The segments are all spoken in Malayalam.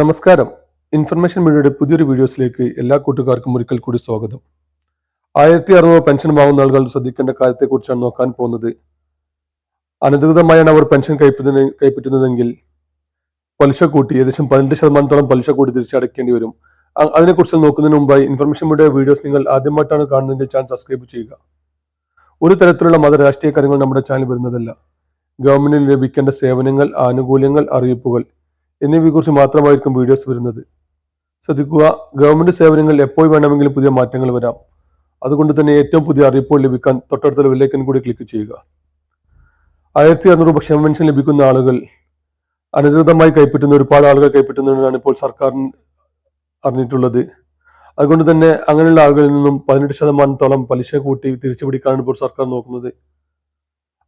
നമസ്കാരം. ഇൻഫർമേഷൻ മീഡിയയുടെ പുതിയൊരു വീഡിയോസിലേക്ക് എല്ലാ കൂട്ടുകാർക്കും ഒരിക്കൽ കൂടി സ്വാഗതം. ആയിരത്തി അറുന്നൂറ് പെൻഷൻ വാങ്ങുന്ന ആളുകൾ ശ്രദ്ധിക്കേണ്ട കാര്യത്തെക്കുറിച്ചാണ് നോക്കാൻ പോകുന്നത്. അനധികൃതമായാണ് അവർ പെൻഷൻ കൈപ്പറ്റുന്ന കൈപ്പറ്റുന്നതെങ്കിൽ പലിശ കൂട്ടി ഏകദേശം പതിനെട്ട് ശതമാനത്തോളം പലിശ കൂടി തിരിച്ചടയ്ക്കേണ്ടി വരും. അതിനെക്കുറിച്ച് നോക്കുന്നതിന് മുമ്പായി ഇൻഫർമേഷൻ മീഡിയ വീഡിയോസ് നിങ്ങൾ ആദ്യമായിട്ടാണ് കാണുന്നതെങ്കിൽ ചാനൽ സബ്സ്ക്രൈബ് ചെയ്യുക. ഒരു തരത്തിലുള്ള മത രാഷ്ട്രീയ കാര്യങ്ങൾ നമ്മുടെ ചാനൽ വരുന്നതല്ല. ഗവൺമെന്റിൽ ലഭിക്കേണ്ട സേവനങ്ങൾ ആനുകൂല്യങ്ങൾ അറിയിപ്പുകൾ എന്നിവയെക്കുറിച്ച് മാത്രമായിരിക്കും വീഡിയോസ് വരുന്നത്. ശ്രദ്ധിക്കുക ഗവൺമെന്റ് സേവനങ്ങൾ എപ്പോൾ വേണമെങ്കിലും പുതിയ മാറ്റങ്ങൾ വരാം. അതുകൊണ്ട് തന്നെ ഏറ്റവും പുതിയ അറിയിപ്പോൾ ലഭിക്കാൻ തൊട്ടടുത്തുള്ള വില്ലേക്കൻ കൂടി ക്ലിക്ക് ചെയ്യുക. ആയിരത്തി അറുന്നൂറ് രൂപ ക്ഷേമ പെൻഷൻ ലഭിക്കുന്ന ആളുകൾ അനധികൃതമായി കൈപ്പറ്റുന്ന ഒരുപാട് ആളുകൾ കൈപ്പറ്റുന്നതിനാണ് ഇപ്പോൾ സർക്കാർ അറിഞ്ഞിട്ടുള്ളത്. അതുകൊണ്ട് തന്നെ അങ്ങനെയുള്ള ആളുകളിൽ നിന്നും പതിനെട്ട് ശതമാനത്തോളം പലിശ കൂട്ടി തിരിച്ചു പിടിക്കാനാണ് ഇപ്പോൾ സർക്കാർ നോക്കുന്നത്.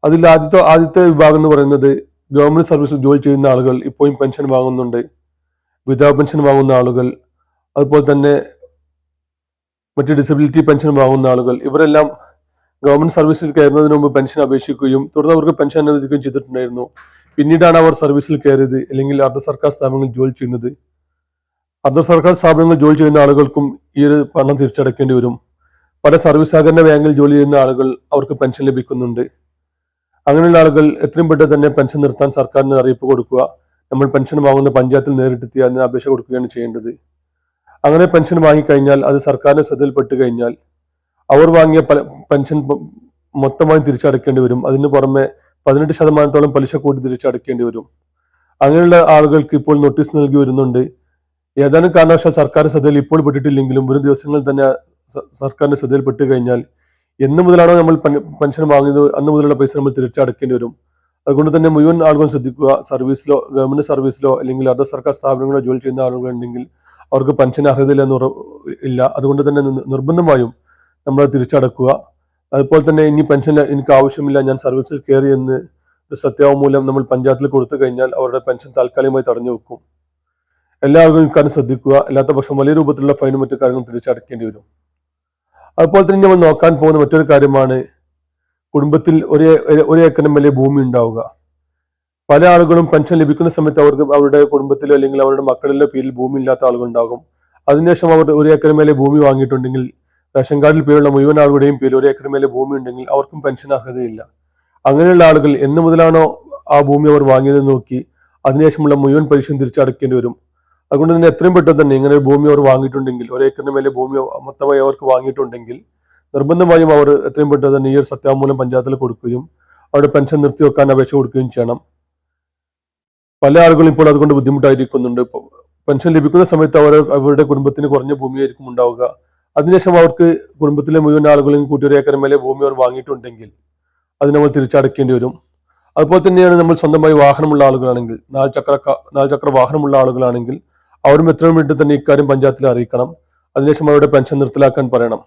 അതിൽ ആദ്യത്തെ ആദ്യത്തെ വിഭാഗം എന്ന് പറയുന്നത് ഗവൺമെന്റ് സർവീസിൽ ജോലി ചെയ്യുന്ന ആളുകൾ ഇപ്പോഴും പെൻഷൻ വാങ്ങുന്നുണ്ട് വിധവാ പെൻഷൻ വാങ്ങുന്ന ആളുകൾ അതുപോലെ തന്നെ മറ്റ് ഡിസബിലിറ്റി പെൻഷൻ വാങ്ങുന്ന ആളുകൾ ഇവരെല്ലാം ഗവൺമെന്റ് സർവീസിൽ കയറുന്നതിന് മുമ്പ് പെൻഷൻ അപേക്ഷിക്കുകയും തുടർന്ന് അവർക്ക് പെൻഷൻ അനുവദിക്കുകയും ചെയ്തിട്ടുണ്ടായിരുന്നു. പിന്നീടാണ് അവർ സർവീസിൽ കയറിയത് അല്ലെങ്കിൽ അർദ്ധ സർക്കാർ സ്ഥാപനങ്ങളിൽ ജോലി ചെയ്യുന്നത്. അർദ്ധ സർക്കാർ സ്ഥാപനങ്ങളിൽ ജോലി ചെയ്യുന്ന ആളുകൾക്കും ഈ ഒരു പണം തിരിച്ചടക്കേണ്ടി വരും. പല സർവീസ് സഹകരണ ബാങ്കിൽ ജോലി ചെയ്യുന്ന ആളുകൾ അവർക്ക് പെൻഷൻ ലഭിക്കുന്നുണ്ട്. അങ്ങനെയുള്ള ആളുകൾ എത്രയും പെട്ടെന്ന് തന്നെ പെൻഷൻ നിർത്താൻ സർക്കാരിന് അറിയിപ്പ് കൊടുക്കുക. നമ്മൾ പെൻഷൻ വാങ്ങുന്ന പഞ്ചായത്തിൽ നേരിട്ടെത്തി അതിന് അപേക്ഷ കൊടുക്കുകയാണ് ചെയ്യേണ്ടത്. അങ്ങനെ പെൻഷൻ വാങ്ങിക്കഴിഞ്ഞാൽ അത് സർക്കാരിന്റെ ശ്രദ്ധയിൽപ്പെട്ട് കഴിഞ്ഞാൽ അവർ വാങ്ങിയ പെൻഷൻ മൊത്തമായി തിരിച്ചടക്കേണ്ടി വരും. അതിന് പുറമെ പതിനെട്ട് ശതമാനത്തോളം പലിശ കൂട്ടി തിരിച്ചടക്കേണ്ടി വരും. അങ്ങനെയുള്ള ആളുകൾക്ക് ഇപ്പോൾ നോട്ടീസ് നൽകി വരുന്നുണ്ട്. ഏതാനും കാരണവശാൽ സർക്കാർ ശ്രദ്ധയിൽ ഇപ്പോൾ പെട്ടിട്ടില്ലെങ്കിലും വരും ദിവസങ്ങളിൽ തന്നെ സർക്കാരിന്റെ ശ്രദ്ധയിൽപ്പെട്ട് കഴിഞ്ഞാൽ എന്ന് മുതലാണോ നമ്മൾ പെൻഷൻ വാങ്ങിയത്? അന്ന് മുതലുള്ള പൈസ നമ്മൾ തിരിച്ചടക്കേണ്ടി വരും. അതുകൊണ്ട് തന്നെ മുഴുവൻ ആളുകളും ശ്രദ്ധിക്കുക. സർവീസിലോ ഗവൺമെന്റ് സർവീസിലോ അല്ലെങ്കിൽ അർദ്ധ സർക്കാർ സ്ഥാപനങ്ങളോ ജോലി ചെയ്യുന്ന ആളുകളുണ്ടെങ്കിൽ അവർക്ക് പെൻഷൻ അർഹതയില്ല എന്ന് ഇല്ല. അതുകൊണ്ട് തന്നെ നിർബന്ധമായും നമ്മൾ തിരിച്ചടക്കുക. അതുപോലെ തന്നെ ഇനി പെൻഷൻ എനിക്ക് ആവശ്യമില്ല ഞാൻ സർവീസിൽ കയറി എന്ന് സത്യാവമൂലം നമ്മൾ പഞ്ചായത്തിൽ കൊടുത്തു കഴിഞ്ഞാൽ അവരുടെ പെൻഷൻ താൽക്കാലികമായി തടഞ്ഞു വെക്കും. എല്ലാവർക്കും ഇക്കാരും ശ്രദ്ധിക്കുക. അല്ലാത്ത പക്ഷം വലിയ രൂപത്തിലുള്ള ഫൈനും മറ്റു കാര്യങ്ങളും തിരിച്ചടക്കേണ്ടി വരും. അതുപോലെ തന്നെ നമ്മൾ നോക്കാൻ പോകുന്ന മറ്റൊരു കാര്യമാണ് കുടുംബത്തിൽ ഒരേ ഒരു ഏക്കറിന് മേലെ ഭൂമി ഉണ്ടാവുക. പല ആളുകളും പെൻഷൻ ലഭിക്കുന്ന സമയത്ത് അവർക്ക് അവരുടെ കുടുംബത്തിലോ അല്ലെങ്കിൽ അവരുടെ മക്കളിലോ പേരിൽ ഭൂമി ഇല്ലാത്ത ആളുകളുണ്ടാകും. അതിനുശേഷം അവർ ഒരു ഏക്കർ മേലെ ഭൂമി വാങ്ങിയിട്ടുണ്ടെങ്കിൽ റേഷൻ കാർഡിൽ പേരുള്ള മുഴുവൻ ആളുകളുടെയും പേരിൽ ഒരു ഏക്കർ മേലെ ഭൂമി ഉണ്ടെങ്കിൽ അവർക്കും പെൻഷൻ അർഹതയില്ല. അങ്ങനെയുള്ള ആളുകൾ എന്ന് മുതലാണോ ആ ഭൂമി അവർ വാങ്ങിയതെന്ന് നോക്കി അതിനുശേഷമുള്ള മുഴുവൻ പലിശയും തിരിച്ചടക്കേണ്ടി വരും. അതുകൊണ്ട് തന്നെ എത്രയും പെട്ടെന്ന് തന്നെ ഇങ്ങനെ ഭൂമി അവർ വാങ്ങിയിട്ടുണ്ടെങ്കിൽ ഒരു ഏക്കറിന് മേലെ ഭൂമി മൊത്തമായി അവർക്ക് വാങ്ങിയിട്ടുണ്ടെങ്കിൽ നിർബന്ധമായും അവർ എത്രയും പെട്ടെന്ന് തന്നെ ഈ ഒരു സത്യാമൂലം പഞ്ചായത്തിൽ കൊടുക്കുകയും അവിടെ പെൻഷൻ നിർത്തി വെക്കാൻ അപേക്ഷ കൊടുക്കുകയും ചെയ്യണം. പല ആളുകളും ഇപ്പോൾ അതുകൊണ്ട് ബുദ്ധിമുട്ടായിരിക്കുന്നുണ്ട്. പെൻഷൻ ലഭിക്കുന്ന സമയത്ത് അവർ അവരുടെ കുടുംബത്തിന് കുറഞ്ഞ ഭൂമിയായിരിക്കും ഉണ്ടാവുക. അതിനുശേഷം അവർക്ക് കുടുംബത്തിലെ മുഴുവൻ ആളുകളും കൂട്ടി ഒരു മേലെ ഭൂമി അവർ വാങ്ങിയിട്ടുണ്ടെങ്കിൽ അത് നമ്മൾ തിരിച്ചടക്കേണ്ടി വരും. അതുപോലെ തന്നെയാണ് നമ്മൾ സ്വന്തമായി വാഹനമുള്ള ആളുകളാണെങ്കിൽ നാല് ചക്ര നാല് ചക്ര വാഹനമുള്ള ആളുകളാണെങ്കിൽ അവരും എത്രയും വേണ്ടി തന്നെ ഇക്കാര്യം പഞ്ചായത്തിൽ അറിയിക്കണം. അതിനുശേഷം അവരുടെ പെൻഷൻ നിർത്തലാക്കാൻ പറയണം.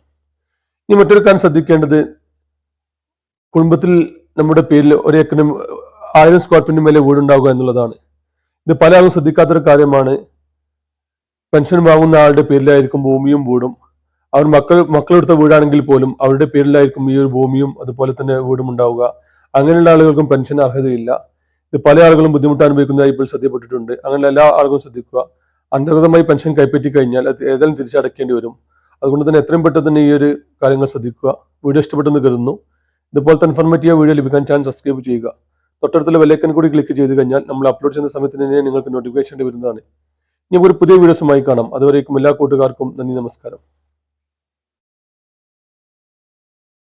ഇനി മറ്റൊരു കാര്യം ശ്രദ്ധിക്കേണ്ടത് കുടുംബത്തിൽ നമ്മുടെ പേരിൽ ഒരു ഏക്കറിനും ആയിരം സ്ക്വയർ ഫീറ്റിന് മേലെ വീടുണ്ടാവുക എന്നുള്ളതാണ്. ഇത് പല ആളും ശ്രദ്ധിക്കാത്തൊരു കാര്യമാണ്. പെൻഷൻ വാങ്ങുന്ന ആളുടെ പേരിലായിരിക്കും ഭൂമിയും വീടും. അവർ മക്കൾ മക്കളെടുത്ത വീടാണെങ്കിൽ പോലും അവരുടെ പേരിലായിരിക്കും ഈ ഒരു ഭൂമിയും അതുപോലെ തന്നെ വീടും ഉണ്ടാവുക. അങ്ങനെയുള്ള ആളുകൾക്കും പെൻഷൻ അർഹതയില്ല. ഇത് പല ആളുകളും ബുദ്ധിമുട്ട് അനുഭവിക്കുന്നതായി ഇപ്പോൾ ശ്രദ്ധപ്പെട്ടിട്ടുണ്ട് അങ്ങനെ എല്ലാ ആളുകളും ശ്രദ്ധിക്കുക. അന്തർഗതമായി പെൻഷൻ കൈപ്പറ്റി കഴിഞ്ഞാൽ അത് ഏതായാലും തിരിച്ചടക്കേണ്ടി വരും. അതുകൊണ്ട് തന്നെ എത്രയും പെട്ടെന്ന് തന്നെ ഈ ഒരു കാര്യങ്ങൾ ശ്രദ്ധിക്കുക. വീഡിയോ ഇഷ്ടപ്പെട്ടെന്ന് കരുതുന്നു. ഇതുപോലത്തെ ഇൻഫോർമേറ്റീവ് വീഡിയോ ലഭിക്കാൻ ചാനൽ സബ്സ്ക്രൈബ് ചെയ്യുക. തൊട്ടടുത്തുള്ള വിലക്കൻ കൂടി ക്ലിക്ക് ചെയ്ത് കഴിഞ്ഞാൽ നമ്മൾ അപ്ലോഡ് ചെയ്യുന്ന സമയത്ത് തന്നെ നിങ്ങൾക്ക് നോട്ടിഫിക്കേഷൻ വരുന്നതാണ്. ഇനി ഒരു പുതിയ വീഡിയോസുമായി കാണാം. അതുവരേക്കും എല്ലാ കൂട്ടുകാർക്കും നന്ദി നമസ്കാരം.